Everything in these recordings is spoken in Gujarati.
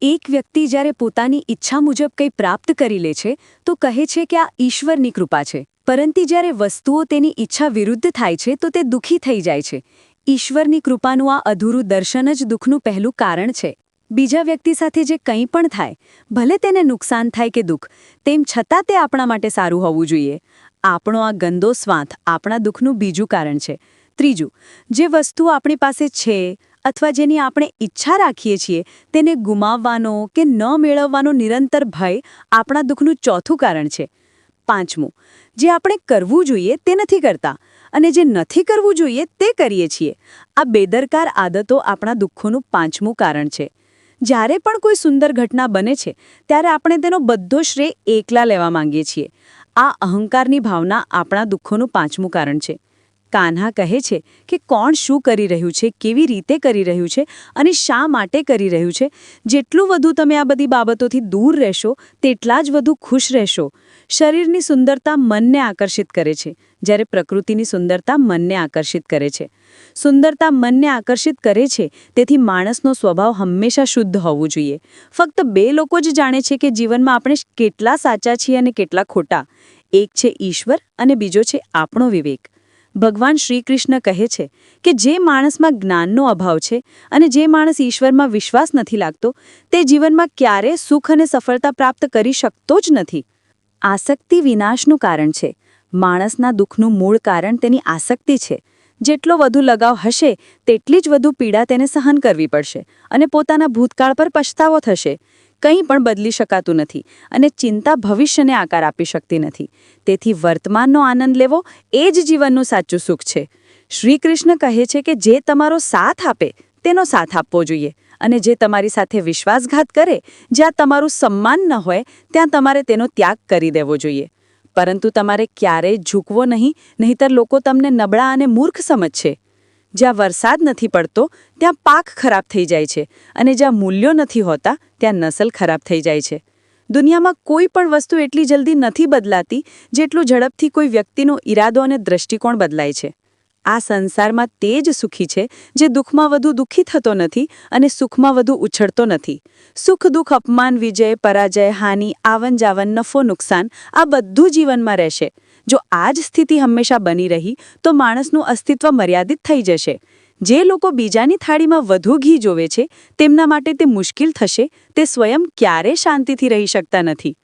એક વ્યક્તિ જ્યારે પોતાની ઈચ્છા મુજબ કંઈ પ્રાપ્ત કરી લે છે, તો કહે છે કે આ ઈશ્વરની કૃપા છે. પરંતુ જ્યારે વસ્તુઓ તેની ઈચ્છા વિરુદ્ધ થાય છે, તો તે દુઃખી થઈ જાય છે. ઈશ્વરની કૃપાનું આ અધૂરું દર્શન જ દુઃખનું પહેલું કારણ છે. બીજા વ્યક્તિ સાથે જે કંઈ પણ થાય, ભલે તેને નુકસાન થાય કે દુઃખ, તેમ છતાં તે આપણા માટે સારું હોવું જોઈએ. આપણો આ ગંદો સ્વાંથ આપણા દુઃખનું બીજું કારણ છે. ત્રીજું, જે વસ્તુ આપણી પાસે છે અથવા જેની આપણે ઈચ્છા રાખીએ છીએ, તેને ગુમાવવાનો કે ન મેળવવાનો નિરંતર ભય આપણા દુઃખનું ચોથું કારણ છે. પાંચમું, જે આપણે કરવું જોઈએ તે નથી કરતા અને જે નથી કરવું જોઈએ તે કરીએ છીએ. આ બેદરકાર આદતો આપણા દુઃખોનું પાંચમું કારણ છે. જ્યારે પણ કોઈ સુંદર ઘટના બને છે, ત્યારે આપણે તેનો બધો શ્રેય એકલા લેવા માંગીએ છીએ. આ અહંકારની ભાવના આપણા દુઃખોનું પાંચમું કારણ છે. કાન્હા કહે છે કે કોણ શું કરી રહ્યું છે, કેવી રીતે કરી રહ્યું છે અને શા માટે કરી રહ્યું છે. જેટલું વધુ તમે આ બધી બાબતોથી દૂર રહેશો, તેટલા જ વધુ ખુશ રહેશો. શરીરની સુંદરતા મનને આકર્ષિત કરે છે. જ્યારે પ્રકૃતિની સુંદરતા મનને આકર્ષિત કરે છે. સુંદરતા મનને આકર્ષિત કરે છે, તેથી માણસનો સ્વભાવ હંમેશા શુદ્ધ હોવું જોઈએ. ફક્ત બે લોકો જ જાણે છે કે જીવનમાં આપણે કેટલા સાચા છીએ અને કેટલા ખોટા. એક છે ઈશ્વર અને બીજો છે આપણો વિવેક. ભગવાન શ્રીકૃષ્ણ કહે છે કે જે માણસમાં જ્ઞાનનો અભાવ છે અને જે માણસ ઈશ્વરમાં વિશ્વાસ નથી લાગતો, તે જીવનમાં ક્યારે સુખ અને સફળતા પ્રાપ્ત કરી શકતો જ નથી. આસક્તિ વિનાશનું કારણ છે. માણસના દુઃખનું મૂળ કારણ તેની આસક્તિ છે. જેટલો વધુ લગાવ હશે, તેટલી જ વધુ પીડા તેને સહન કરવી પડશે અને પોતાના ભૂતકાળ પર પછતાવો થશે. કંઈ પણ બદલી શકાતું નથી અને ચિંતા ભવિષ્યને આકાર આપી શકતી નથી. તેથી વર્તમાનનો આનંદ લેવો એ જ જીવનનું સાચું સુખ છે. શ્રી કૃષ્ણ કહે છે કે જે તમારો સાથ આપે, તેનો સાથ આપવો જોઈએ. અને જે તમારી સાથે વિશ્વાસઘાત કરે, જ્યાં તમારું સન્માન ન હોય, ત્યાં તમારે તેનો ત્યાગ કરી દેવો જોઈએ. પરંતુ તમારે ક્યારેય ઝૂકવો નહીં, નહીંતર લોકો તમને નબળા અને મૂર્ખ સમજશે. જ્યાં વરસાદ નથી પડતો, ત્યાં પાક ખરાબ થઈ જાય છે અને જ્યાં મૂલ્યો નથી હોતા, ત્યાં નસલ ખરાબ થઈ જાય છે. દુનિયામાં કોઈ પણ વસ્તુ એટલી જલ્દી નથી બદલાતી, જેટલું ઝડપથી કોઈ વ્યક્તિનો ઈરાદો અને દ્રષ્ટિકોણ બદલાય છે. આ સંસારમાં તે જ સુખી છે, જે દુઃખમાં વધુ દુઃખી થતો નથી અને સુખમાં વધુ ઉછળતો નથી. સુખ, દુઃખ, અપમાન, વિજય, પરાજય, હાનિ આવન જાવન નફો, નુકસાન આ બધું જીવનમાં રહેશે. જો આ જ સ્થિતિ હંમેશા બની રહી, તો માણસનું અસ્તિત્વ મર્યાદિત થઈ જશે. જે લોકો બીજાની થાળીમાં વધુ ઘી જોવે છે, તેમના માટે તે મુશ્કેલ થશે, તે સ્વયં ક્યારે શાંતિથી રહી શકતા નથી.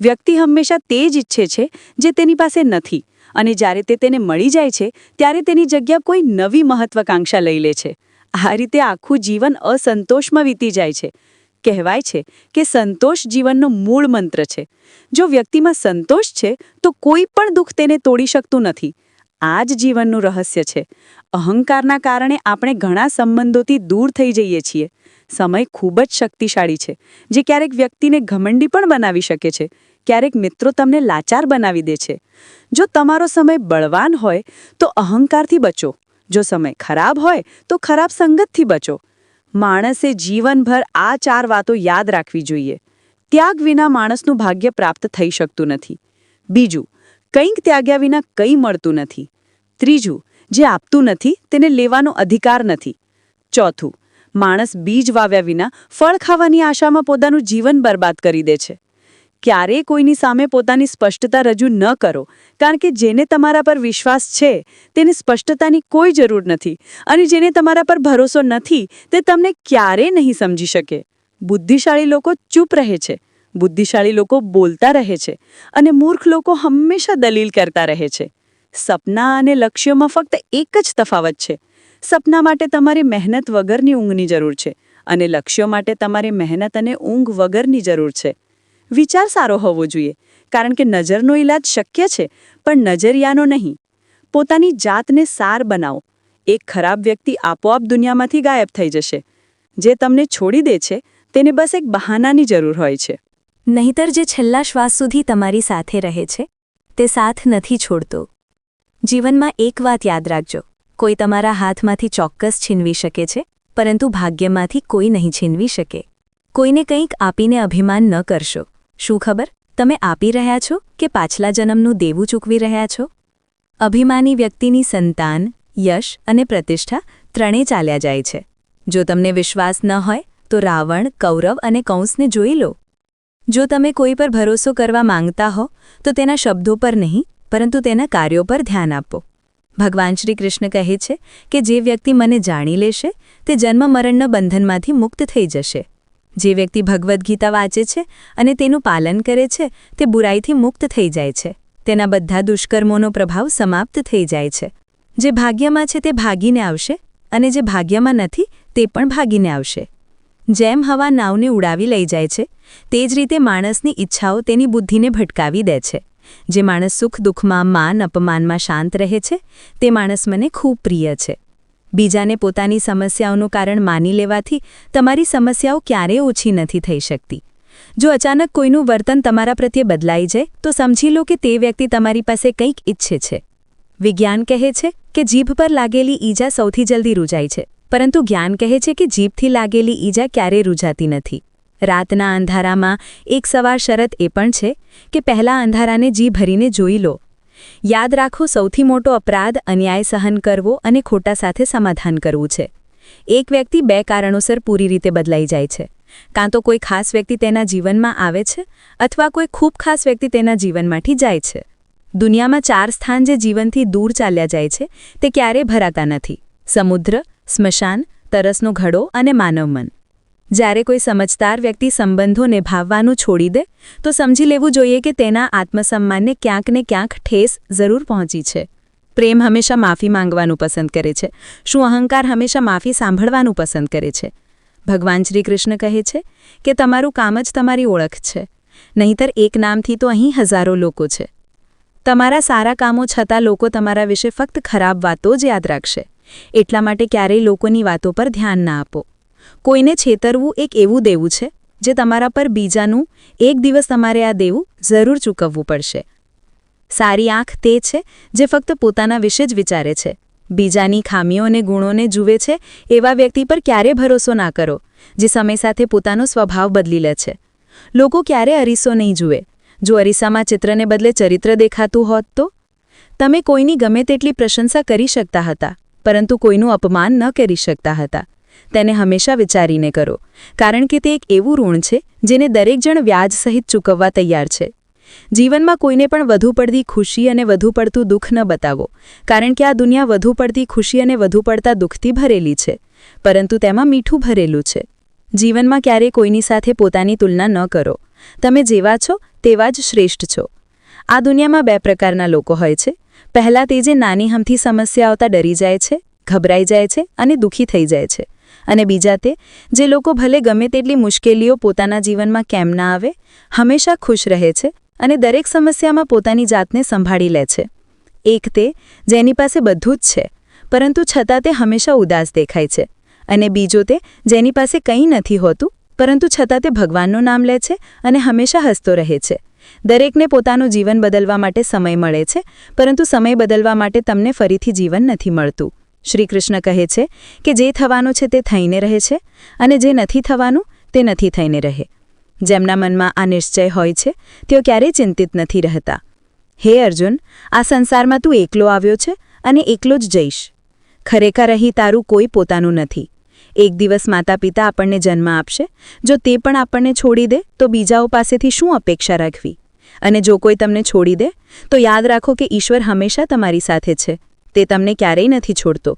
વ્યક્તિ હંમેશા તે જ ઈચ્છે છે, જે તેની પાસે નથી, અને જ્યારે તે તેને મળી જાય છે, ત્યારે તેની જગ્યા કોઈ નવી મહત્વાકાંક્ષા લઈ લે છે. આ રીતે આખું જીવન અસંતોષમાં વીતી જાય છે. કહેવાય છે કે સંતોષ જીવનનો મૂળ મંત્ર છે. જો વ્યક્તિમાં સંતોષ છે, તો કોઈ પણ દુઃખ તેને તોડી શકતું નથી. આ જ જીવનનું રહસ્ય છે. અહંકારના કારણે આપણે ઘણા સંબંધોથી દૂર થઈ જઈએ છીએ. સમય ખૂબ જ શક્તિશાળી છે, જે ક્યારેક વ્યક્તિને ઘમંડી પણ બનાવી શકે છે. ક્યારેક મિત્રો તમને લાચાર બનાવી દે છે. જો તમારો સમય બળવાન હોય, તો અહંકારથી બચો. જો સમય ખરાબ હોય, તો ખરાબ સંગતથી બચો. માણસે જીવનભર આ ચાર વાતો યાદ રાખવી જોઈએ. ત્યાગ વિના માણસનું ભાગ્ય પ્રાપ્ત થઈ શકતું નથી. બીજું, કંઈક ત્યાગ્યા વિના કંઈ મળતું નથી. ત્રીજું, જે આપતું નથી તેને લેવાનો અધિકાર નથી. ચોથું, માણસ બીજ વાવ્યા વિના ફળ ખાવાની આશામાં પોતાનું જીવન બરબાદ કરી દે છે. ક્યારેય કોઈની સામે પોતાની સ્પષ્ટતા રજૂ ન કરો, કારણ કે જેને તમારા પર વિશ્વાસ છે, તેને સ્પષ્ટતાની કોઈ જરૂર નથી અને જેને તમારા પર ભરોસો નથી, તે તમને ક્યારેય નહીં સમજી શકે. બુદ્ધિશાળી લોકો ચૂપ રહે છે. બુદ્ધિશાળી લોકો બોલતા રહે છે અને મૂર્ખ લોકો હંમેશા દલીલ કરતા રહે છે. સપના અને લક્ષ્યોમાં ફક્ત એક જ તફાવત છે. સપના માટે તમારે મહેનત વગરની ઊંઘની જરૂર છે અને લક્ષ્યો માટે તમારે મહેનત અને ઊંઘ વગરની જરૂર છે. વિચાર સારો હોવો જોઈએ, કારણ કે નજરનો ઈલાજ શક્ય છે, પણ નજરિયાનો નહીં. પોતાની જાતને સાર બનાવો. એક ખરાબ વ્યક્તિ આપોઆપ દુનિયામાંથી ગાયબ થઈ જશે. જે તમને છોડી દે છે, તેને બસ એક બહાનાની જરૂર હોય છે. નહીતર જે છેલ્લા શ્વાસ સુધી તમારી સાથે રહે છે, તે સાથ નથી છોડતો. જીવનમાં એક વાત યાદ રાખજો. કોઈ તમારા હાથમાંથી ચોક્કસ છીનવી શકે છે, પરંતુ ભાગ્યમાંથી કોઈ નહીં છીનવી શકે. કોઈને કંઈક આપીને અભિમાન ન કરશો. શું ખબર? તમે આપી રહ્યા છો કે પાછલા જન્મનું દેવું ચૂકવી રહ્યા છો? અભિમાની વ્યક્તિની સંતાન, યશ અને પ્રતિષ્ઠા ત્રણે ચાલ્યા જાય છે. જો તમને વિશ્વાસ ન હોય, તો રાવણ, કૌરવ અને કૌંસને જોઈ લો. જો તમે કોઈ પર ભરોસો કરવા માંગતા હો, તો તેના શબ્દો પર નહીં, પરંતુ તેના કાર્યો પર ધ્યાન આપો. ભગવાન શ્રી કૃષ્ણ કહે છે કે જે વ્યક્તિ મને જાણી લેશે, તે જન્મ મરણના બંધનમાંથી મુક્ત થઈ જશે. જે વ્યક્તિ ભગવદ્ ગીતા વાંચે છે અને તેનું પાલન કરે છે, તે બુરાઈથી મુક્ત થઈ જાય છે. તેના બધા દુષ્કર્મોનો પ્રભાવ સમાપ્ત થઈ જાય છે. જે ભાગ્યમાં છે તે ભાગીને આવશે અને જે ભાગ્યમાં નથી, તે પણ ભાગીને આવશે. જેમ હવા નાવને ઉડાવી લઈ જાય છે, તે જ રીતે માણસની ઈચ્છાઓ તેની બુદ્ધિને ભટકાવી દે છે. જે માણસ સુખ દુઃખમાં, માન અપમાનમાં શાંત રહે છે, તે માણસ મને ખૂબ પ્રિય છે. બીજાને પોતાની સમસ્યાઓનું કારણ માની લેવાથી તમારી સમસ્યાઓ ક્યારેય ઓછી નથી થઈ શકતી. જો અચાનક કોઈનું વર્તન તમારા પ્રત્યે બદલાઈ જાય, તો સમજી લો કે તે વ્યક્તિ તમારી પાસે કંઈક ઈચ્છે છે. વિજ્ઞાન કહે છે કે જીભ પર લાગેલી ઈજા સૌથી જલ્દી રૂજાય છે, પરંતુ જ્ઞાન કહે છે કે જીભથી લાગેલી ઈજા ક્યારેય રૂજાતી નથી. રાતના અંધારામાં એક સવાર શરત એ પણ છે કે પહેલા અંધારાને જી ભરીને જોઈ લો યાદ રાખો, સૌથી મોટો અપરાધ અન્યાય સહન કરવો અને ખોટા સાથે સમાધાન કરવું છે. એક વ્યક્તિ બે કારણોસર પૂરી રીતે બદલાઈ જાય છે. કાં તો કોઈ ખાસ વ્યક્તિ તેના જીવનમાં આવે છે, અથવા કોઈ ખૂબ ખાસ વ્યક્તિ તેના જીવનમાંથી જાય છે. દુનિયામાં ચાર સ્થાન જે જીવનથી દૂર ચાલ્યા જાય છે, તે ક્યારેય ભરાતા નથી. સમુદ્ર, સ્મશાન, તરસનો ઘડો અને માનવ મન. જ્યારે કોઈ સમજદાર વ્યક્તિ સંબંધો નિભાવવાનું છોડી દે, તો સમજી લેવું જોઈએ કે તેના આત્મસન્માનને ક્યાંક ને ક્યાંક ઠેસ જરૂર પહોંચી છે. પ્રેમ હંમેશા માફી માંગવાનું પસંદ કરે છે. શું અહંકાર હંમેશા માફી સાંભળવાનું પસંદ કરે છે? ભગવાન શ્રી કૃષ્ણ કહે છે કે તમારું કામ જ તમારી ઓળખ છે. નહીંતર એક નામથી તો અહીં હજારો લોકો છે. તમારા સારા કામો છતાં લોકો તમારા વિશે ફક્ત ખરાબ વાતો જ યાદ રાખશે. એટલા માટે ક્યારેય લોકોની વાતો પર ધ્યાન ના આપો. કોઈને છેતરવું એક એવું દેવું છે, જે તમારા પર બીજાનું એક દિવસ તમારે આ દેવું જરૂર ચૂકવવું પડશે. સારી આંખ તે છે, જે ફક્ત પોતાના વિશે જ વિચારે છે. બીજાની ખામીઓ અને ગુણોને જુએ છે, એવા વ્યક્તિ પર ક્યારે ભરોસો ના કરો, જે સમય સાથે પોતાનો સ્વભાવ બદલી લે છે. લોકો ક્યારે અરીસો નહીં જુએ, જો અરીસામાં ચિત્રને બદલે ચરિત્ર દેખાતું હોત તો? તમે કોઈની ગમે તેટલી પ્રશંસા કરી શકતા હતા, પરંતુ કોઈનું અપમાન ન કરી શકતા હતા. તેને હંમેશા વિચારીને કરો. કારણ કે તે એક એવું ઋણ છે, જેને દરેક જણ વ્યાજ સહિત ચૂકવવા તૈયાર છે. જીવનમાં કોઈને પણ વધુ પડતી ખુશી અને વધુ પડતું દુઃખ ન બતાવો, કારણ કે આ દુનિયા વધુ પડતી ખુશી અને વધુ પડતા દુઃખથી ભરેલી છે, પરંતુ તેમાં મીઠું ભરેલું છે. જીવનમાં ક્યારેય કોઈની સાથે પોતાની તુલના ન કરો. તમે જેવા છો, તેવા જ શ્રેષ્ઠ છો. આ દુનિયામાં બે પ્રકારના લોકો હોય છે. પહેલાં તે જે નાની હમથી સમસ્યા આવતા ડરી જાય છે, ગભરાઈ જાય છે અને દુઃખી થઈ જાય છે. અને બીજા તે, જે લોકો ભલે ગમે તેટલી મુશ્કેલીઓ પોતાના જીવનમાં કેમ ના આવે, હંમેશા ખુશ રહે છે અને દરેક સમસ્યામાં પોતાની જાતને સંભાળી લે છે. એક તે, જેની પાસે બધું જ છે, પરંતુ છતાં તે હંમેશા ઉદાસ દેખાય છે. અને બીજો તે, જેની પાસે કંઈ નથી હોતું, પરંતુ છતાં તે ભગવાનનું નામ લે છે અને હંમેશા હસતો રહે છે. દરેકને પોતાનું જીવન બદલવા માટે સમય મળે છે, પરંતુ સમય બદલવા માટે તમને ફરીથી જીવન નથી મળતું. શ્રી કૃષ્ણ કહે છે કે જે થવાનું છે તે થઈને રહે છે અને જે નથી થવાનું, તે નથી થઈને રહે. જેમના મનમાં આ નિશ્ચય હોય છે, તેઓ ક્યારેય ચિંતિત નથી રહેતા. હે અર્જુન, આ સંસારમાં તું એકલો આવ્યો છે અને એકલો જ જઈશ. ખરેખર અહીં તારું કોઈ પોતાનું નથી. એક દિવસ માતા પિતા આપણને જન્મ આપશે, જો તે પણ આપણને છોડી દે, તો બીજાઓ પાસેથી શું અપેક્ષા રાખવી? અને જો કોઈ તમને છોડી દે, તો યાદ રાખો કે ઈશ્વર હંમેશા તમારી સાથે છે. તે તમને ક્યારેય નથી છોડતો.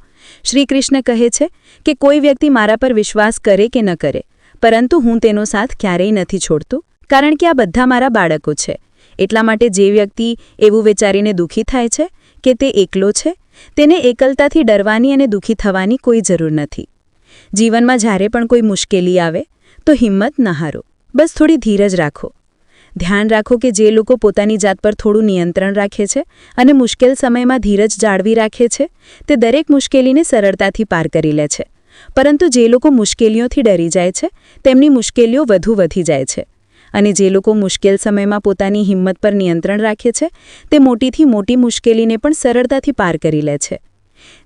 શ્રી કૃષ્ણ કહે છે કે કોઈ વ્યક્તિ મારા પર વિશ્વાસ કરે કે ન કરે, પરંતુ હું તેનો સાથ ક્યારેય નથી છોડતો, કારણ કે આ બધા મારા બાળકો છે. એટલા માટે જે વ્યક્તિ એવું વિચારીને દુઃખી થાય છે કે તે એકલો છે, તેને એકલતાથી ડરવાની અને દુઃખી થવાની કોઈ જરૂર નથી. જીવનમાં જ્યારે પણ કોઈ મુશ્કેલી આવે, તો હિંમત ન હારો. બસ થોડી ધીરજ રાખો. ધ્યાન રાખો કે જે લોકો પોતાની જાત પર થોડું નિયંત્રણ રાખે છે અને મુશ્કેલ સમયમાં ધીરજ જાળવી રાખે છે, તે દરેક મુશ્કેલીને સરળતાથી પાર કરી લે છે. પરંતુ જે લોકો મુશ્કેલીઓથી ડરી જાય છે, તેમની મુશ્કેલીઓ વધુ વધી જાય છે. અને જે લોકો મુશ્કેલ સમયમાં પોતાની હિંમત પર નિયંત્રણ રાખે છે, તે મોટીથી મોટી મુશ્કેલીને પણ સરળતાથી પાર કરી લે છે.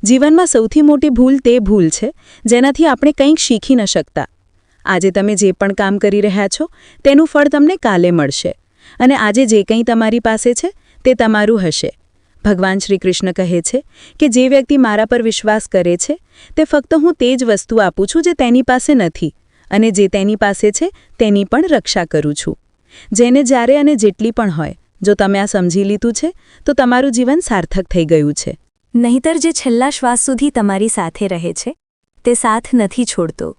જીવનમાં સૌથી મોટી ભૂલ તે ભૂલ છે, જેનાથી આપણે કંઈક શીખી ન શકતા. આજે તમે જે પણ કામ કરી રહ્યા છો, તેનું ફળ તમને કાલે મળશે. અને આજે જે કંઈ તમારી પાસે છે, તે તમારું હશે. ભગવાન શ્રી કૃષ્ણ કહે છે કે જે વ્યક્તિ મારા પર વિશ્વાસ કરે છે, તે ફક્ત હું તે જ વસ્તુ આપું છું જે તેની પાસે નથી, અને જે તેની પાસે છે, તેની પણ રક્ષા કરું છું. જેને જ્યારે અને જેટલી પણ હોય, જો તમે આ સમજી લીધું છે, તો તમારું જીવન સાર્થક થઈ ગયું છે. નહીતર જે છેલ્લા શ્વાસ સુધી તમારી સાથે રહે છે, તે સાથ નથી છોડતો.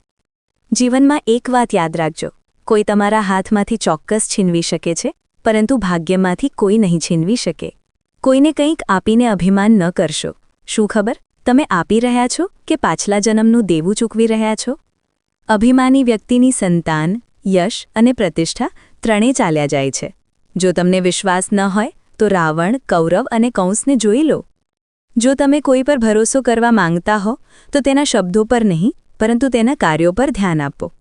જીવનમાં એક વાત યાદ રાખજો. કોઈ તમારા હાથમાંથી ચોક્કસ છીનવી શકે છે, પરંતુ ભાગ્યમાંથી કોઈ નહીં છીનવી શકે. કોઈને કંઈક આપીને અભિમાન ન કરશો. શું ખબર? તમે આપી રહ્યા છો કે પાછલા જન્મનું દેવું ચૂકવી રહ્યા છો? અભિમાની વ્યક્તિની સંતાન, યશ અને પ્રતિષ્ઠા ત્રણે ચાલ્યા જાય છે. જો તમને વિશ્વાસ ન હોય, તો રાવણ, કૌરવ અને કંસને જોઈ લો. જો તમે કોઈ પર ભરોસો કરવા માંગતા હો, તો તેના શબ્દો પર નહીં પરંતુ તેના કાર્યો પર ધ્યાન આપો.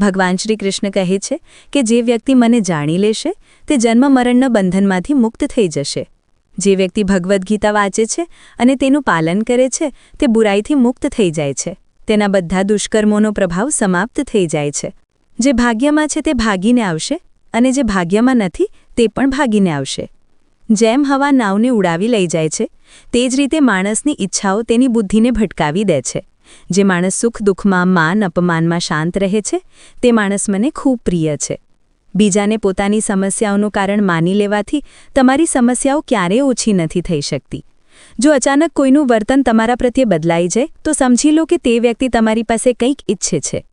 ભગવાન શ્રી કૃષ્ણ કહે છે કે જે વ્યક્તિ મને જાણી લેશે, તે જન્મ મરણના બંધનમાંથી મુક્ત થઈ જશે. જે વ્યક્તિ ભગવદ્ ગીતા વાંચે છે અને તેનું પાલન કરે છે, તે બુરાઈથી મુક્ત થઈ જાય છે. તેના બધા દુષ્કર્મોનો પ્રભાવ સમાપ્ત થઈ જાય છે. જે ભાગ્યમાં છે તે ભાગીને આવશે અને જે ભાગ્યમાં નથી, તે પણ ભાગીને આવશે. જેમ હવા નાવને ઉડાવી લઈ જાય છે, તે જ રીતે માણસની ઈચ્છાઓ તેની બુદ્ધિને ભટકાવી દે છે. જે માણસ સુખ દુઃખમાં, માન અપમાનમાં શાંત રહે છે, તે માણસ મને ખૂબ પ્રિય છે. બીજાને પોતાની સમસ્યાઓનું કારણ માની લેવાથી તમારી સમસ્યાઓ ક્યારેય ઓછી નથી થઈ શકતી. જો અચાનક કોઈનું વર્તન તમારા પ્રત્યે બદલાઈ જાય, તો સમજી લો કે તે વ્યક્તિ તમારી પાસે કંઈક ઈચ્છે છે.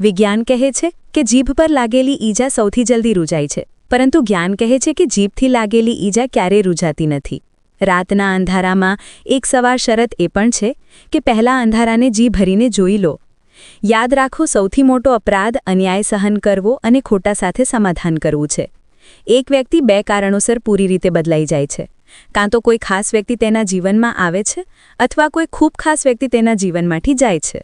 વિજ્ઞાન કહે છે કે જીભ પર લાગેલી ઈજા સૌથી જલ્દી રૂજાય છે, પરંતુ જ્ઞાન કહે છે કે જીભથી લાગેલી ઈજા ક્યારેય રૂજાતી નથી. રાતના અંધારામાં એક સવાર શરત એ પણ છે કે પહેલા અંધારાને જી ભરીને જોઈ લો. યાદ રાખો, સૌથી મોટો અપરાધ અન્યાય સહન કરવો અને ખોટા સાથે સમાધાન કરવું છે. એક વ્યક્તિ બે કારણોસર પૂરી રીતે બદલાઈ જાય છે. કાં તો કોઈ ખાસ વ્યક્તિ તેના જીવનમાં આવે છે અથવા કોઈ ખૂબ ખાસ વ્યક્તિ તેના જીવનમાંથી જાય છે.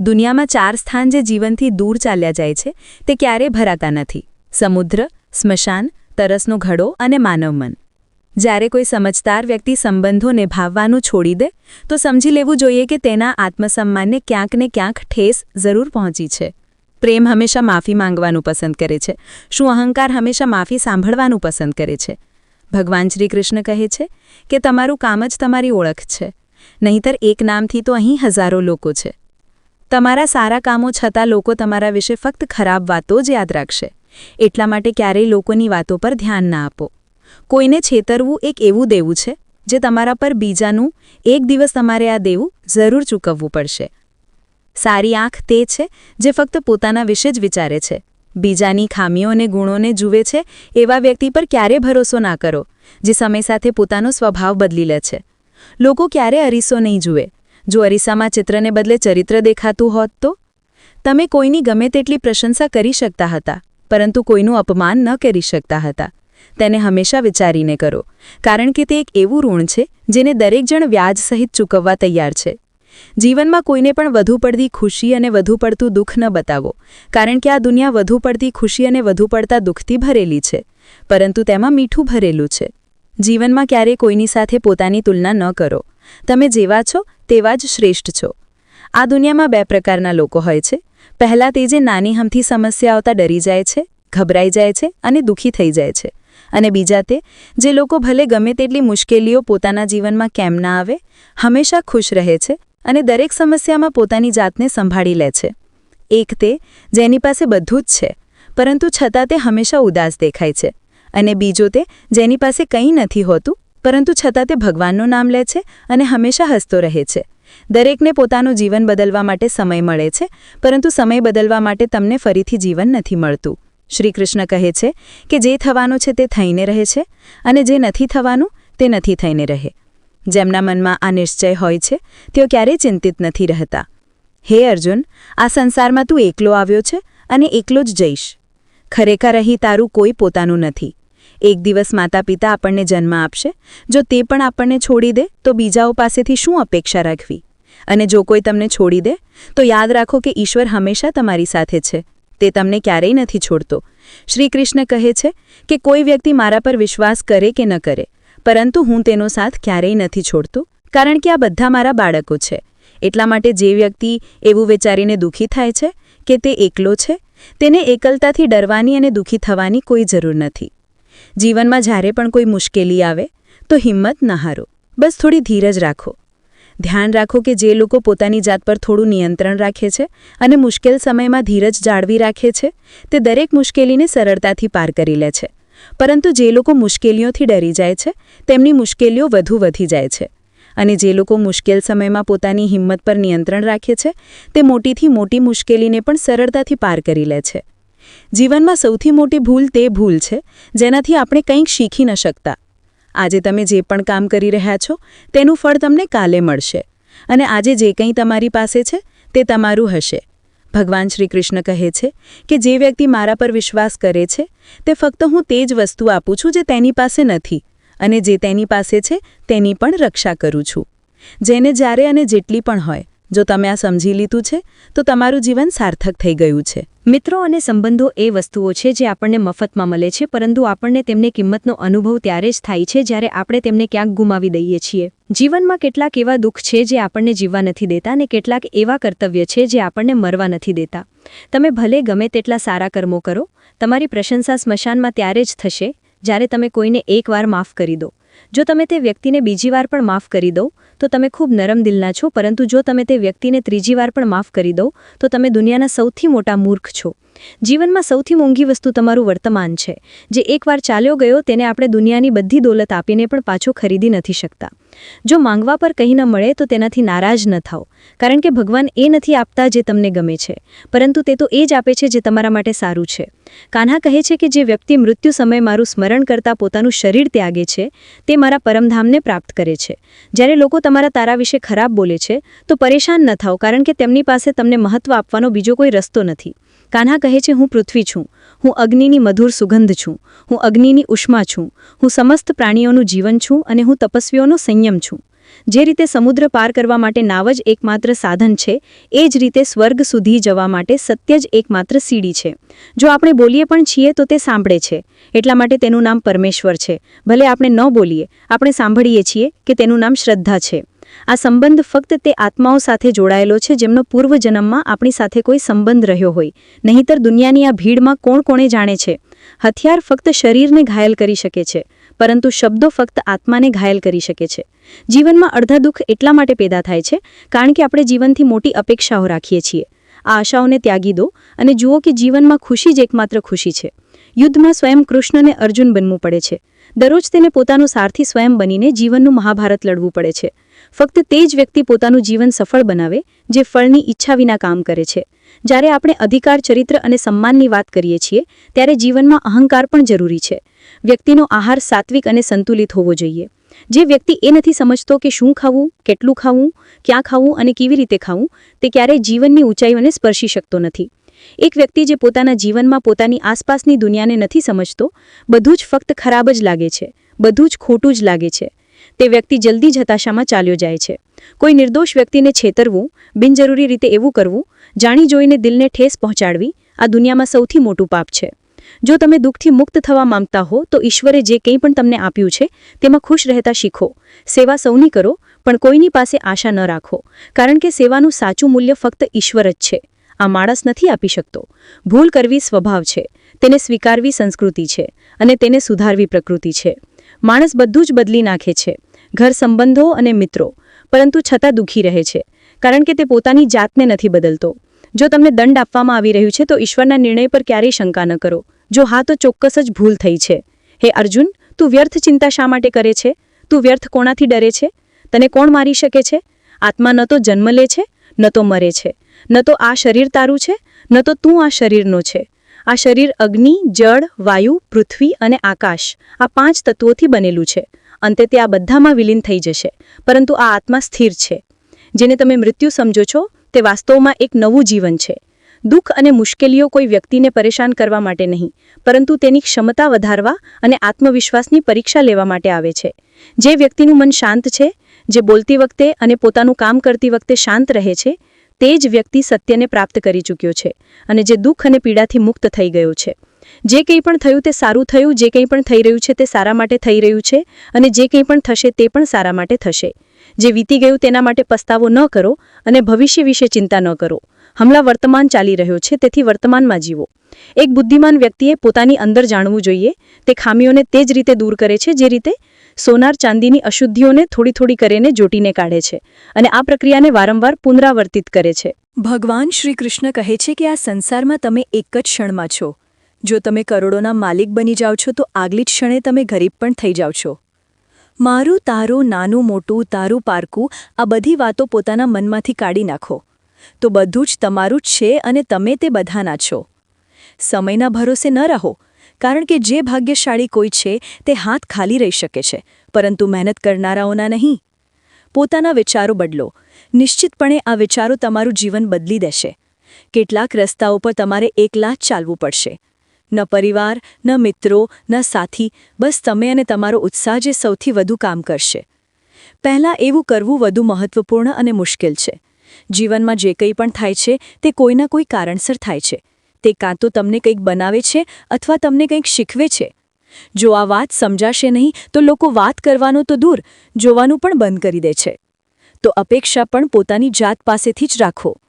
દુનિયામાં ચાર સ્થાન જે જીવનથી દૂર ચાલ્યા જાય છે તે ક્યારેય ભરાતા નથી. સમુદ્ર, સ્મશાન, તરસનો ઘડો અને માનવ મન. જ્યારે કોઈ સમજદાર વ્યક્તિ સંબંધો નિભાવવાનું છોડી દે, તો સમજી લેવું જોઈએ કે તેના આત્મસન્માનને ક્યાંક ને ક્યાંક ઠેસ જરૂર પહોંચી છે. પ્રેમ હંમેશા માફી માંગવાનું પસંદ કરે છે. શું અહંકાર હંમેશા માફી સાંભળવાનું પસંદ કરે છે? ભગવાન શ્રી કૃષ્ણ કહે છે કે તમારું કામ જ તમારી ઓળખ છે. નહીંતર એક નામથી તો અહીં હજારો લોકો છે. તમારા સારા કામો છતાં લોકો તમારા વિશે ફક્ત ખરાબ વાતો જ યાદ રાખશે. એટલા માટે ક્યારેય લોકોની વાતો પર ધ્યાન ના આપો. કોઈને છેતરવું એક એવું દેવું છે, જે તમારા પર બીજાનું એક દિવસ તમારે આ દેવું જરૂર ચૂકવવું પડશે. સારી આંખ તે છે, જે ફક્ત પોતાના વિશે જ વિચારે છે. બીજાની ખામીઓ અને ગુણોને જુએ છે, એવા વ્યક્તિ પર ક્યારે ભરોસો ના કરો, જે સમય સાથે પોતાનો સ્વભાવ બદલી લે છે. લોકો ક્યારે અરીસો નહીં જુએ, જો અરીસામાં ચિત્રને બદલે ચરિત્ર દેખાતું હોત તો? તમે કોઈની ગમે તેટલી પ્રશંસા કરી શકતા હતા, પરંતુ કોઈનું અપમાન ન કરી શકતા હતા. તેને હંમેશા વિચારીને કરો, કારણ કે તે એક એવું ઋણ છે જેને દરેક જણ વ્યાજ સહિત ચૂકવવા તૈયાર છે. જીવનમાં કોઈને પણ વધુ પડતી ખુશી અને વધુ પડતું દુઃખ ન બતાવો, કારણ કે આ દુનિયા વધુ પડતી ખુશી અને વધુ પડતા દુઃખથી ભરેલી છે, પરંતુ તેમાં મીઠું ભરેલું છે. જીવનમાં ક્યારેય કોઈની સાથે પોતાની તુલના ન કરો. તમે જેવા છો તેવા જ શ્રેષ્ઠ છો. આ દુનિયામાં બે પ્રકારના લોકો હોય છે. પહેલાં તે જે નાની હમથી સમસ્યા આવતા ડરી જાય છે, ગભરાઈ જાય છે અને દુઃખી થઈ જાય છે. અને બીજા તે, જે લોકો ભલે ગમે તેટલી મુશ્કેલીઓ પોતાના જીવનમાં કેમ ના આવે, હંમેશા ખુશ રહે છે અને દરેક સમસ્યામાં પોતાની જાતને સંભાળી લે છે. એક તે, જેની પાસે બધું જ છે, પરંતુ છતાં તે હંમેશા ઉદાસ દેખાય છે. અને બીજો તે, જેની પાસે કંઈ નથી હોતું, પરંતુ છતાં તે ભગવાનનું નામ લે છે અને હંમેશા હસતો રહે છે. દરેકને પોતાનું જીવન બદલવા માટે સમય મળે છે, પરંતુ સમય બદલવા માટે તમને ફરીથી જીવન નથી મળતું. શ્રી કૃષ્ણ કહે છે કે જે થવાનું છે તે થઈને રહે છે અને જે નથી થવાનું, તે નથી થઈને રહે. જેમના મનમાં આ નિશ્ચય હોય છે, તેઓ ક્યારેય ચિંતિત નથી રહેતા. હે અર્જુન, આ સંસારમાં તું એકલો આવ્યો છે અને એકલો જ જઈશ. ખરેખર અહીં તારું કોઈ પોતાનું નથી. એક દિવસ માતા પિતા આપણને જન્મ આપશે. જો તે પણ આપણને છોડી દે, તો બીજાઓ પાસેથી શું અપેક્ષા રાખવી? અને જો કોઈ તમને છોડી દે, તો યાદ રાખો કે ઈશ્વર હંમેશા તમારી સાથે છે. તે તમને ક્યારેય નથી છોડતો. શ્રી કૃષ્ણ કહે છે કે કોઈ વ્યક્તિ મારા પર વિશ્વાસ કરે કે ન કરે, પરંતુ હું તેનો સાથ ક્યારેય નથી છોડતો, કારણ કે આ બધા મારા બાળકો છે. એટલા માટે જે વ્યક્તિ એવું વિચારીને દુઃખી થાય છે કે તે એકલો છે, તેને એકલતાથી ડરવાની અને દુઃખી થવાની કોઈ જરૂર નથી. જીવનમાં જ્યારે પણ કોઈ મુશ્કેલી આવે, તો હિંમત ન હારો. બસ થોડી ધીરજ રાખો. ધ્યાન રાખો કે જે લોકો પોતાની જાત પર થોડું નિયંત્રણ રાખે છે અને મુશ્કેલ સમયમાં ધીરજ જાળવી રાખે છે, તે દરેક મુશ્કેલીને સરળતાથી પાર કરી લે છે. પરંતુ જે લોકો મુશ્કેલીઓથી ડરી જાય છે, તેમની મુશ્કેલીઓ વધુ વધી જાય છે. અને જે લોકો મુશ્કેલ સમયમાં પોતાની હિંમત પર નિયંત્રણ રાખે છે, તે મોટીથી મોટી મુશ્કેલીને પણ સરળતાથી પાર કરી લે છે. જીવનમાં સૌથી મોટી ભૂલ તે ભૂલ છે, જેનાથી આપણે કંઈક શીખી ન શકતા. આજે તમે જે પણ કામ કરી રહ્યા છો, તેનું ફળ તમને કાલે મળશે. અને આજે જે કંઈ તમારી પાસે છે, તે તમારું હશે. ભગવાન શ્રી કૃષ્ણ કહે છે કે જે વ્યક્તિ મારા પર વિશ્વાસ કરે છે, તે ફક્ત હું તે જ વસ્તુ આપું છું જે તેની પાસે નથી, અને જે તેની પાસે છે, તેની પણ રક્ષા કરું છું. જેને જ્યારે અને જેટલી પણ હોય, જો તમે આ સમજી લીધું છે, તો તમારું જીવન સાર્થક થઈ ગયું છે. મિત્રો અને સંબંધો એ વસ્તુઓ છે જે આપણને મફતમાં મળે છે, પરંતુ આપણને તેમને કિંમતનો અનુભવ ત્યારે જ થાય છે જ્યારે આપણે તેમને ક્યાંક ગુમાવી દઈએ છીએ. જીવનમાં કેટલાક એવા દુઃખ છે જે આપણને જીવવા નથી દેતા અને કેટલાક એવા કર્તવ્ય છે જે આપણને મરવા નથી દેતા. તમે ભલે ગમે તેટલા સારા કર્મો કરો, તમારી પ્રશંસા સ્મશાનમાં ત્યારે જ થશે, જ્યારે તમે કોઈને એકવાર માફ કરી દો. જો તમે તે વ્યક્તિને બીજી વાર પણ માફ કરી દો તો તમે ખૂબ નરમ દિલના છો, પરંતુ જો તમે તે વ્યક્તિને ત્રીજી વાર પણ માફ કરી દો, તો તમે દુનિયાના સૌથી મોટા મૂર્ખ છો. જીવનમાં સૌથી મોંઘી વસ્તુ તમારું વર્તમાન છે. જે એકવાર ચાલ્યો ગયો તેને આપણે દુનિયાની બધી દોલત આપીને પણ પાછો ખરીદી નથી શકતા. જો માંગવા પર કંઈ ન મળે તો તેનાથી નારાજ ન થાઓ. કારણ કે ભગવાન એ નથી આપતા જે તમને ગમે છે. પરંતુ તે તો એ જ આપે છે જે તમારા માટે સારું છે. કાન્હા કહે છે કે જે વ્યક્તિ મૃત્યુ સમયે મારું સ્મરણ કરતા પોતાનું શરીર ત્યાગે છે, તે મારા પરમધામને પ્રાપ્ત કરે છે. જ્યારે લોકો તમારા તારા વિશે ખરાબ બોલે છે, તો પરેશાન ન થાઓ કારણ કે તેમની પાસે તમને મહત્વ આપવાનો બીજો કોઈ રસ્તો નથી. કાન્હા કહે છે, હું પૃથ્વી છું. હું અગ્નિની મધુર સુગંધ છું. હું અગ્નિની ઉષ્મા છું. હું સમસ્ત પ્રાણીઓનું જીવન છું અને હું તપસ્વીઓનો સંયમ છું. જે રીતે સમુદ્ર પાર કરવા માટે નાવ જ એકમાત્ર સાધન છે, એ જ રીતે સ્વર્ગ સુધી જવા માટે સત્ય જ એકમાત્ર સીડી છે. જો આપણે બોલીએ પણ છીએ, તો તે સાંભળે છે. એટલા માટે તેનું નામ પરમેશ્વર છે. ભલે આપણે ન બોલીએ, આપણે સાંભળીએ છીએ કે તેનું નામ શ્રદ્ધા છે. આ સંબંધ ફક્ત તે આત્માઓ સાથે જોડાયેલો છે જેમનો પૂર્વજન્મમાં આપણી સાથે કોઈ સંબંધ રહ્યો હોય. નહીંતર દુનિયાની આ ભીડમાં કોણ કોણે જાણે છે? હથિયાર ફક્ત શરીરને ઘાયલ કરી શકે છે, પરંતુ શબ્દો ફક્ત આત્માને ઘાયલ કરી શકે છે. જીવનમાં અડધા દુઃખ એટલા માટે પેદા થાય છે, કારણ કે આપણે જીવનથી મોટી અપેક્ષાઓ રાખીએ છીએ. આ આશાઓને ત્યાગી દો અને જુઓ કે જીવનમાં ખુશી જ એકમાત્ર ખુશી છે. યુદ્ધમાં સ્વયં કૃષ્ણને અર્જુન બનવું પડે છે. દરરોજ તેને પોતાનું સારથી સ્વયં બનીને જીવનનું મહાભારત લડવું પડે છે. ફક્ત તે જ વ્યક્તિ પોતાનું જીવન સફળ બનાવે, જે ફળની ઈચ્છા વિના કામ કરે છે. જ્યારે આપણે અધિકાર, ચરિત્ર અને સન્માનની વાત કરીએ છીએ, ત્યારે જીવનમાં અહંકાર પણ જરૂરી છે. વ્યક્તિનો આહાર સાત્વિક અને સંતુલિત હોવો જોઈએ. જે વ્યક્તિ એ નથી સમજતો કે શું ખાવું, કેટલું ખાવું, ક્યાં ખાવું અને કેવી રીતે ખાવું, તે ક્યારેય જીવનની ઊંચાઈઓને સ્પર્શી શકતો નથી. એક વ્યક્તિ જે પોતાના જીવનમાં પોતાની આસપાસની દુનિયાને નથી સમજતો, બધું જ ફક્ત ખરાબ જ લાગે છે, બધું જ ખોટું જ લાગે છે. તે વ્યક્તિ જલ્દી જ હતાશામાં ચાલ્યો જાય છે. કોઈ નિર્દોષ વ્યક્તિને છેતરવું, બિનજરૂરી રીતે એવું કરવું, જાણી જોઈને દિલને ઠેસ પહોંચાડવી, આ દુનિયામાં સૌથી મોટું પાપ છે. જો તમે દુઃખથી મુક્ત થવા માંગતા હો, તો ઈશ્વરે જે કંઈ પણ તમને આપ્યું છે, તેમાં ખુશ રહેતા શીખો. સેવા સૌની કરો, પણ કોઈની પાસે આશા ન રાખો. કારણ કે સેવાનું સાચું મૂલ્ય ફક્ત ઈશ્વર જ છે. આ માણસ નથી આપી શકતો. ભૂલ કરવી સ્વભાવ છે. તેને સ્વીકારવી સંસ્કૃતિ છે અને તેને સુધારવી પ્રકૃતિ છે. માણસ બધું જ બદલી નાખે છે. ઘર સંબંધો અને મિત્રો. પરંતુ છતાં દુઃખી રહે છે. કારણ કે તે પોતાની જાતને નથી બદલતો. જો તમને દંડ આપવામાં આવી રહ્યું છે તો ઈશ્વરના નિર્ણય પર ક્યારેય શંકા ન કરો. જો હા તો ચોક્કસ જ ભૂલ થઈ છે. હે અર્જુન, તું વ્યર્થ ચિંતા શા માટે કરે છે? તું વ્યર્થ કોણાથી ડરે છે? તને કોણ મારી શકે છે? આત્મા ન તો જન્મ લે છે, ન તો મરે છે. ન તો આ શરીર તારું છે, ન તો તું આ શરીરનો છે. આ શરીર અગ્નિ, જળ, વાયુ, પૃથ્વી અને આકાશ આ પાંચ તત્વોથી બનેલું છે. અંતે તે આ બધામાં વિલીન થઈ જશે, પરંતુ આ આત્મા સ્થિર છે. જેને તમે મૃત્યુ સમજો છો, તે વાસ્તવમાં એક નવું જીવન છે. દુઃખ અને મુશ્કેલીઓ કોઈ વ્યક્તિને પરેશાન કરવા માટે નહીં, પરંતુ તેની ક્ષમતા વધારવા અને આત્મવિશ્વાસની પરીક્ષા લેવા માટે આવે છે. જે વ્યક્તિનું મન શાંત છે, જે બોલતી વખતે અને પોતાનું કામ કરતી વખતે શાંત રહે છે તે જ વ્યક્તિ સત્યને પ્રાપ્ત કરી ચૂક્યો છે અને જે દુઃખ અને પીડાથી મુક્ત થઈ ગયો છે. જે કંઈ પણ થયું તે સારું થયું, જે કંઈ પણ થઈ રહ્યું છે તે સારા માટે થઈ રહ્યું છે અને જે કંઈ પણ થશે તે પણ સારા માટે થશે. જે વીતી ગયું તેના માટે પસ્તાવો ન કરો અને ભવિષ્ય વિશે ચિંતા ન કરો. હમણાં વર્તમાન ચાલી રહ્યો છે, તેથી વર્તમાનમાં જીવો. એક બુદ્ધિમાન વ્યક્તિએ પોતાની અંદર જાણવું જોઈએ. તે ખામીઓને તે જ રીતે દૂર કરે છે જે રીતે સોનાર ચાંદીની અશુદ્ધિઓને થોડી થોડી કરીને જોટીને કાઢે છે અને આ પ્રક્રિયાને વારંવાર પુનરાવર્તિત કરે છે. ભગવાન શ્રી કૃષ્ણ કહે છે કે આ સંસારમાં તમે એક જ ક્ષણમાં છો. જો તમે કરોડોના માલિક બની જાઓ છો, તો આગલી જ ક્ષણે તમે ગરીબ પણ થઈ જાઓ છો. મારું, તારું, નાનું, મોટું, તારું, પારકું, આ બધી વાતો પોતાના મનમાંથી કાઢી નાખો. તો બધું જ તમારું જ છે અને તમે તે બધાના છો. સમયના ભરોસે ન રહો. કારણ કે જે ભાગ્યશાળી કોઈ છે, તે હાથ ખાલી રહી શકે છે, પરંતુ મહેનત કરનારાઓના નહીં. પોતાના વિચારો બદલો. નિશ્ચિતપણે આ વિચારો તમારું જીવન બદલી દેશે. કેટલાક રસ્તાઓ પર તમારે એકલા જ ચાલવું પડશે. ન પરિવાર, ન મિત્રો, ન સાથી, બસ તમે અને તમારો ઉત્સાહ જે સૌથી વધુ કામ કરશે. પહેલાં એવું કરવું વધુ મહત્વપૂર્ણ અને મુશ્કેલ છે. જીવનમાં જે કંઈ પણ થાય છે, તે કોઈના કોઈ કારણસર થાય છે. તે કાં તો તમને કંઈક બનાવે છે અથવા તમને કંઈક શીખવે છે? જો આ વાત સમજાશે નહીં, તો લોકો વાત કરવાનું તો દૂર, જોવાનું પણ બંધ કરી દે છે. તો અપેક્ષા પણ પોતાની જાત પાસેથી જ રાખો.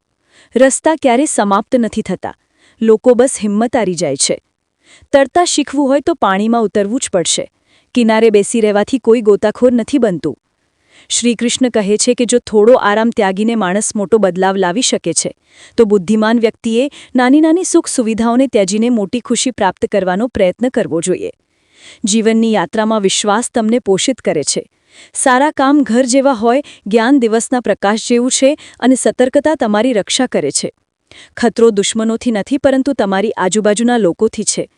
રસ્તા ક્યારે સમાપ્ત નથી થતા. લોકો બસ હિંમત હારી જાય છે. તરતા શીખવું હોય તો પાણીમાં ઉતરવું જ પડશે. કિનારે બેસી રહેવાથી કોઈ ગોતાખોર નથી બનતું. શ્રીકૃષ્ણ કહે છે કે જો થોડો આરામ ત્યાગીને માણસ મોટો બદલાવ લાવી શકે છે, તો બુદ્ધિમાન વ્યક્તિએ નાની નાની સુખ સુવિધાઓને ત્યજીને મોટી ખુશી પ્રાપ્ત કરવાનો પ્રયત્ન કરવો જોઈએ. જીવનની યાત્રામાં વિશ્વાસ તમને પોષિત કરે છે. સારા કામ ઘર જેવા હોય, જ્ઞાન દિવસના પ્રકાશ જેવું છે અને સતર્કતા તમારી રક્ષા કરે છે. ખતરો દુશ્મનોથી નથી, પરંતુ તમારી આજુબાજુના લોકોથી છે.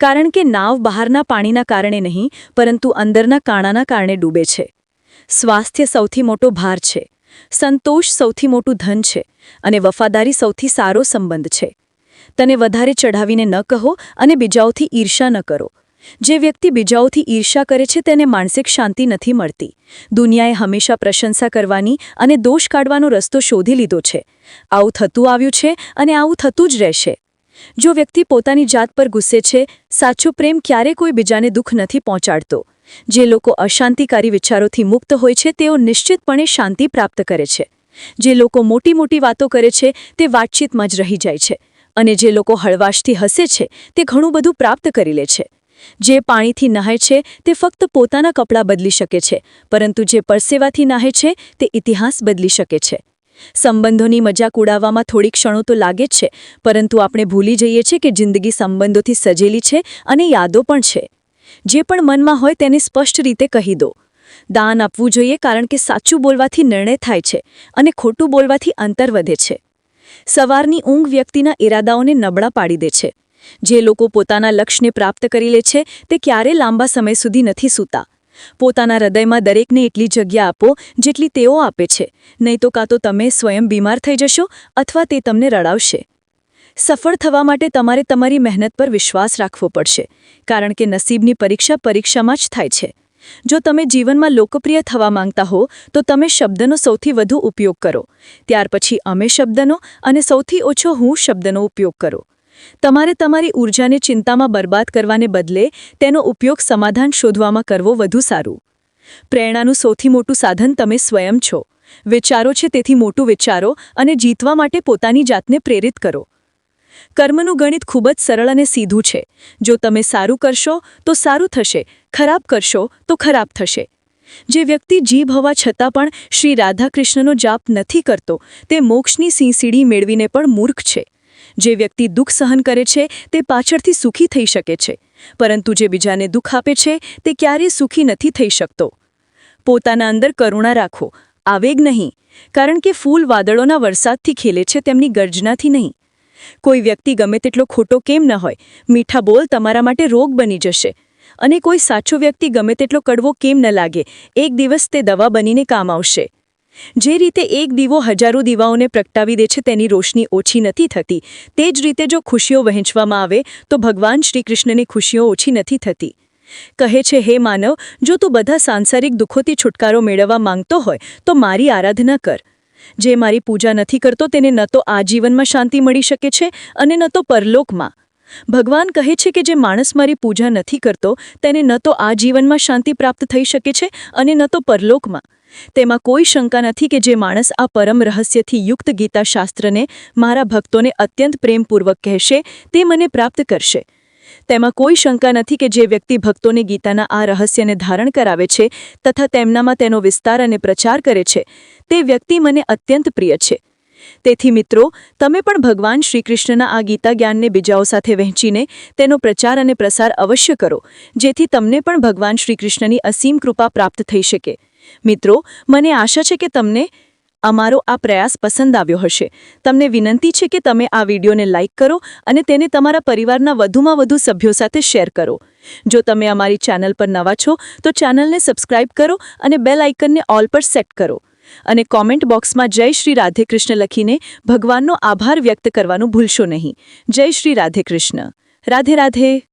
કારણ કે નાવ બહારના પાણીના કારણે નહીં, પરંતુ અંદરના કાણાના કારણે ડૂબે છે. સ્વાસ્થ્ય સૌથી મોટો ભાર છે. સંતોષ સૌથી મોટું ધન છે અને વફાદારી સૌથી સારો સંબંધ છે. તને વધારે ચઢાવીને ન કહો અને બીજાઓથી ઈર્ષા ન કરો. જે વ્યક્તિ બીજાઓથી ઈર્ષા કરે છે તેને માનસિક શાંતિ નથી મળતી. દુનિયાએ હંમેશા પ્રશંસા કરવાની અને દોષ કાઢવાનો રસ્તો શોધી લીધો છે. આવું થતું આવ્યું છે અને આવું થતું જ રહેશે. જો વ્યક્તિ પોતાની જાત પર ગુસ્સે છે, સાચો પ્રેમ ક્યારે કોઈ બીજાને દુઃખ નથી પહોંચાડતો. જે લોકો અશાંતિકારી વિચારોથી મુક્ત હોય છે, તેઓ નિશ્ચિતપણે શાંતિ પ્રાપ્ત કરે છે. જે લોકો મોટી મોટી વાતો કરે છે, તે વાતચીતમાં જ રહી જાય છે. અને જે લોકો હળવાશથી હસે છે, તે ઘણું બધું પ્રાપ્ત કરી લે છે. જે પાણીથી નહાય છે, તે ફક્ત પોતાના કપડાં બદલી શકે છે, પરંતુ જે પરસેવાથી નાહે છે, તે ઇતિહાસ બદલી શકે છે. સંબંધોની મજાક ઉડાવવામાં થોડી ક્ષણો તો લાગે જ છે, પરંતુ આપણે ભૂલી જઈએ છીએ કે જિંદગી સંબંધોથી સજેલી છે અને યાદો પણ છે. જે પણ મનમાં હોય તેને સ્પષ્ટ રીતે કહી દો. દાન આપવું જોઈએ કારણ કે સાચું બોલવાથી નિર્ણય થાય છે અને ખોટું બોલવાથી અંતર વધે છે. સવારની ઊંઘ વ્યક્તિના ઇરાદાઓને નબળા પાડી દે છે. જે લોકો પોતાના લક્ષ્યને પ્રાપ્ત કરી લે છે, તે ક્યારે લાંબા સમય સુધી નથી સૂતા. પોતાના હૃદયમાં દરેકને એટલી જગ્યા આપો, જેટલી તેઓ આપે છે. નહીં તો કાં તો તમે સ્વયં બીમાર થઈ જશો અથવા તે તમને રડાવશે. સફળ થવા માટે તમારે તમારી મહેનત પર વિશ્વાસ રાખવો પડશે, કારણ કે નસીબની પરીક્ષા પરીક્ષામાં જ થાય છે. જો તમે જીવનમાં લોકપ્રિય થવા માંગતા હો, તો તમે શબ્દનો સૌથી વધુ ઉપયોગ કરો. ત્યાર પછી અમે શબ્દનો અને સૌથી ઓછો હું શબ્દનો ઉપયોગ કરો. તમારે તમારી ઊર્જાને ચિંતામાં બરબાદ કરવાને બદલે તેનો ઉપયોગ સમાધાન શોધવામાં કરવો વધુ સારું. પ્રેરણાનું સૌથી મોટું સાધન તમે સ્વયં છો. વિચારો છે તેથી મોટું વિચારો અને જીતવા માટે પોતાની જાતને પ્રેરિત કરો. કર્મનું ગણિત ખૂબ જ સરળ અને સીધું છે. જો તમે સારું કરશો, તો સારું થશે. ખરાબ કરશો, તો ખરાબ થશે. જે વ્યક્તિ જીભ હોવા છતાં પણ શ્રી રાધાકૃષ્ણનો જાપ નથી કરતો, તે મોક્ષની સિંસીડી મેળવીને પણ મૂર્ખ છે. જે વ્યક્તિ દુઃખ સહન કરે છે, તે પાછળથી સુખી થઈ શકે છે. પરંતુ જે બીજાને દુઃખ આપે છે, તે ક્યારેય સુખી નથી થઈ શકતો. પોતાના અંદર કરુણા રાખો. આવેગ નહીં. કારણ કે ફૂલ વાદળોના વરસાદથી ખેલે છે, તેમની ગર્જનાથી નહીં. કોઈ વ્યક્તિ ગમે તેટલો ખોટો કેમ ન હોય, મીઠા બોલ તમારા માટે રોગ બની જશે. અને કોઈ સાચો વ્યક્તિ ગમે તેટલો કડવો કેમ ન લાગે, એક દિવસ તે દવા બનીને કામ આવશે. જે રીતે એક દીવો હજારો દીવાઓને પ્રગટાવી દે છે તેની રોશની ઓછી નથી થતી. તે જ રીતે જો ખુશીઓ વહેંચવામાં આવે, તો ભગવાન શ્રીકૃષ્ણની ખુશીઓ ઓછી નથી થતી. કહે છે, હે માનવ, જો તું બધા સાંસારિક દુઃખોથી છુટકારો મેળવવા માંગતો હોય, તો મારી આરાધના કર. જે મારી પૂજા નથી કરતો તેને ન તો આ જીવનમાં શાંતિ મળી શકે છે અને ન તો પરલોકમાં. ભગવાન કહે છે કે જે માણસ મારી પૂજા નથી કરતો, તેને ન તો આ જીવનમાં શાંતિ પ્રાપ્ત થઈ શકે છે અને ન તો પરલોકમાં. તેમાં કોઈ શંકા નથી કે જે માણસ આ પરમ રહસ્યથી યુક્ત ગીતાશાસ્ત્રને મારા ભક્તોને અત્યંત પ્રેમપૂર્વક કહેશે, તે મને પ્રાપ્ત કરશે. તેમાં કોઈ શંકા નથી કે જે વ્યક્તિ ભક્તોને ગીતાના આ રહસ્યને ધારણ કરાવે છે તથા તેમનામાં તેનો વિસ્તાર અને પ્રચાર કરે છે, તે વ્યક્તિ મને અત્યંત પ્રિય છે. તેથી મિત્રો, તમે પણ ભગવાન શ્રીકૃષ્ણના આ ગીતા જ્ઞાનને બીજાઓ સાથે વહેંચીને તેનો પ્રચાર અને પ્રસાર અવશ્ય કરો, જેથી તમને પણ ભગવાન શ્રીકૃષ્ણની અસીમ કૃપા પ્રાપ્ત થઈ શકે. મિત્રો, મને આશા છે કે તમને અમારો આ પ્રયાસ પસંદ આવ્યો હશે. તમને વિનંતી છે કે તમે આ વિડીયોને લાઇક કરો અને તેને તમારા પરિવારના વધુમાં વધુ સભ્યો સાથે શેર કરો. જો તમે અમારી ચેનલ પર નવા છો, તો ચેનલને સબસ્ક્રાઇબ કરો અને બેલ આઇકનને ઓલ પર સેટ કરો. અને કોમેન્ટ બોક્સમાં જય શ્રી રાધે કૃષ્ણ લખીને ભગવાનનો આભાર વ્યક્ત કરવાનું ભૂલશો નહીં. જય શ્રી રાધે કૃષ્ણ રાધે રાધે.